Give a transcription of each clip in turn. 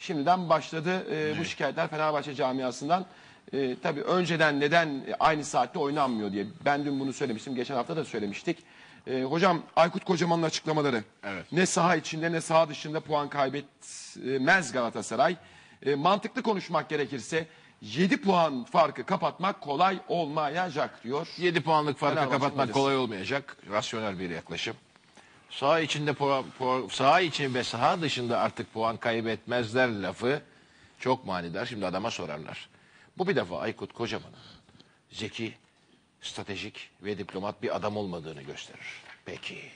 Şimdiden başladı e, bu şikayetler Fenerbahçe camiasından. E, tabii önceden neden aynı saatte oynanmıyor diye. Ben dün bunu söylemiştim. Geçen hafta da söylemiştik. E, hocam Aykut Kocaman'ın açıklamaları. Evet. Ne saha içinde ne saha dışında puan kaybetmez Galatasaray. E, mantıklı konuşmak gerekirse 7 puan farkı kapatmak kolay olmayacak diyor. 7 puanlık farkı kapatmak hocası. kolay olmayacak. Rasyonel bir yaklaşım. Saha içinde puan, puan, saha için ve saha dışında artık puan kaybetmezler lafı çok manidar. Şimdi adama sorarlar. Bu bir defa Aykut Kocaman'ın zeki, stratejik ve diplomat bir adam olmadığını gösterir. Peki.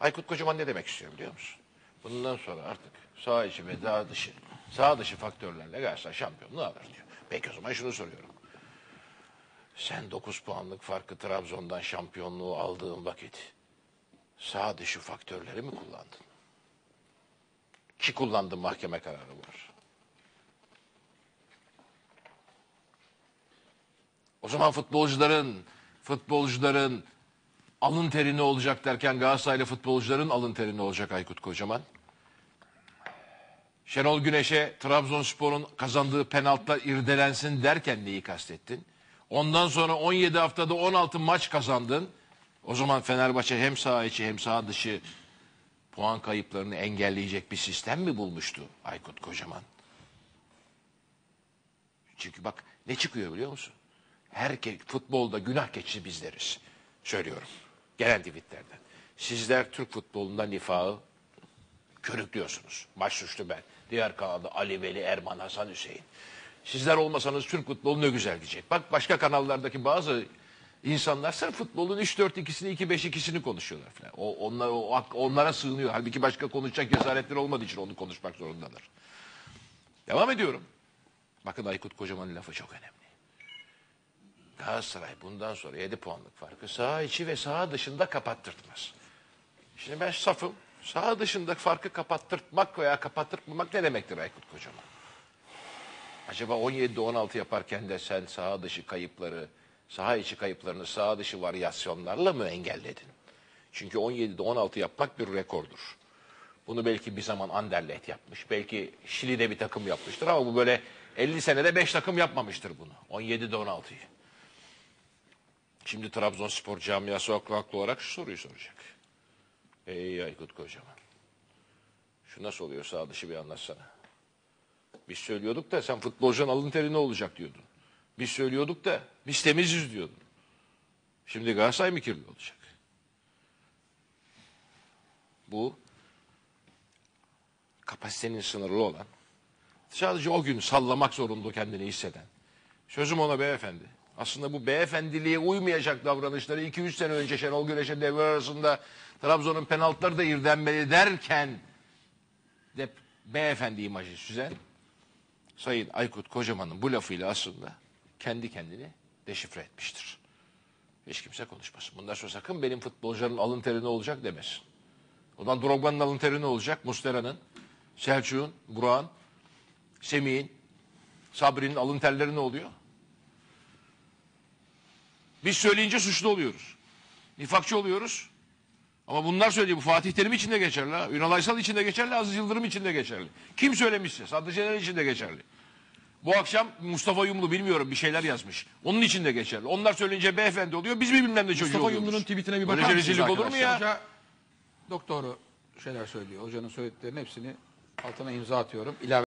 Aykut Kocaman ne demek istiyor biliyor musun? Bundan sonra artık saha içi ve saha dışı, saha dışı faktörlerle Galatasaray şampiyonluğu alır diyor. Peki o zaman şunu soruyorum. Sen 9 puanlık farkı Trabzon'dan şampiyonluğu aldığın vakit sağ dışı faktörleri mi kullandın? Ki kullandın mahkeme kararı var. O zaman futbolcuların futbolcuların alın teri ne olacak derken Galatasaraylı futbolcuların alın teri ne olacak Aykut Kocaman? Şenol Güneş'e Trabzonspor'un kazandığı penaltılar irdelensin derken neyi kastettin? Ondan sonra 17 haftada 16 maç kazandın. O zaman Fenerbahçe hem saha içi hem saha dışı puan kayıplarını engelleyecek bir sistem mi bulmuştu Aykut Kocaman? Çünkü bak ne çıkıyor biliyor musun? Herkes futbolda günah keçisi bizleriz. Söylüyorum. Gelen tweetlerden. Sizler Türk futbolunda nifağı körüklüyorsunuz. Baş suçlu ben. Diğer kanalda Ali Veli, Erman, Hasan Hüseyin. Sizler olmasanız Türk futbolu ne güzel gidecek. Bak başka kanallardaki bazı insanlar sırf futbolun 3-4-2'sini, 2-5-2'sini konuşuyorlar falan. O, onlar, o, onlara sığınıyor. Halbuki başka konuşacak cesaretleri olmadığı için onu konuşmak zorundalar. Devam ediyorum. Bakın Aykut Kocaman'ın lafı çok önemli. Galatasaray bundan sonra 7 puanlık farkı saha içi ve saha dışında kapattırtmaz. Şimdi ben safım. Saha dışında farkı kapattırtmak veya kapattırtmamak ne demektir Aykut Kocaman? Acaba 17'de 16 yaparken de sen saha dışı kayıpları, saha içi kayıplarını saha dışı varyasyonlarla mı engelledin? Çünkü 17'de 16 yapmak bir rekordur. Bunu belki bir zaman Anderlecht yapmış. Belki Şili'de bir takım yapmıştır ama bu böyle 50 senede 5 takım yapmamıştır bunu. 17'de 16'yı. Şimdi Trabzonspor camiası haklı olarak şu soruyu soracak. Ey Aykut Kocaman. Şu nasıl oluyor sağ dışı bir anlatsana. Biz söylüyorduk da sen futbolcunun alın teri ne olacak diyordun. Biz söylüyorduk da biz temiziz diyordun. Şimdi Galatasaray mı kirli olacak? Bu kapasitenin sınırlı olan, sadece o gün sallamak zorunda kendini hisseden. Sözüm ona beyefendi. Aslında bu beyefendiliğe uymayacak davranışları 2-3 sene önce Şenol Güneş'e devre arasında Trabzon'un penaltıları da irdenmeli derken de beyefendi imajı süzen Sayın Aykut Kocaman'ın bu lafıyla aslında kendi kendini deşifre etmiştir. Hiç kimse konuşmasın. Bundan sonra sakın benim futbolcuların alın teri ne olacak demesin. Ondan Drogba'nın alın teri ne olacak? Mustera'nın, Selçuk'un, Burak'ın, Semih'in, Sabri'nin alın terleri ne oluyor? Biz söyleyince suçlu oluyoruz. Nifakçı oluyoruz. Ama bunlar söylediği bu Fatih Terim için de geçerli. Ha. Ünal Aysal için de geçerli. Aziz Yıldırım için de geçerli. Kim söylemişse Sadık Şener için de geçerli. Bu akşam Mustafa Yumlu bilmiyorum bir şeyler yazmış. Onun için de geçerli. Onlar söyleyince beyefendi oluyor. Biz mi bilmem ne çocuğu Mustafa oluyoruz. Yumlu'nun tweetine bir bakar mısınız rezillik olur mu ya? Hoca doktoru şeyler söylüyor. Hocanın söylediklerinin hepsini altına imza atıyorum. İlave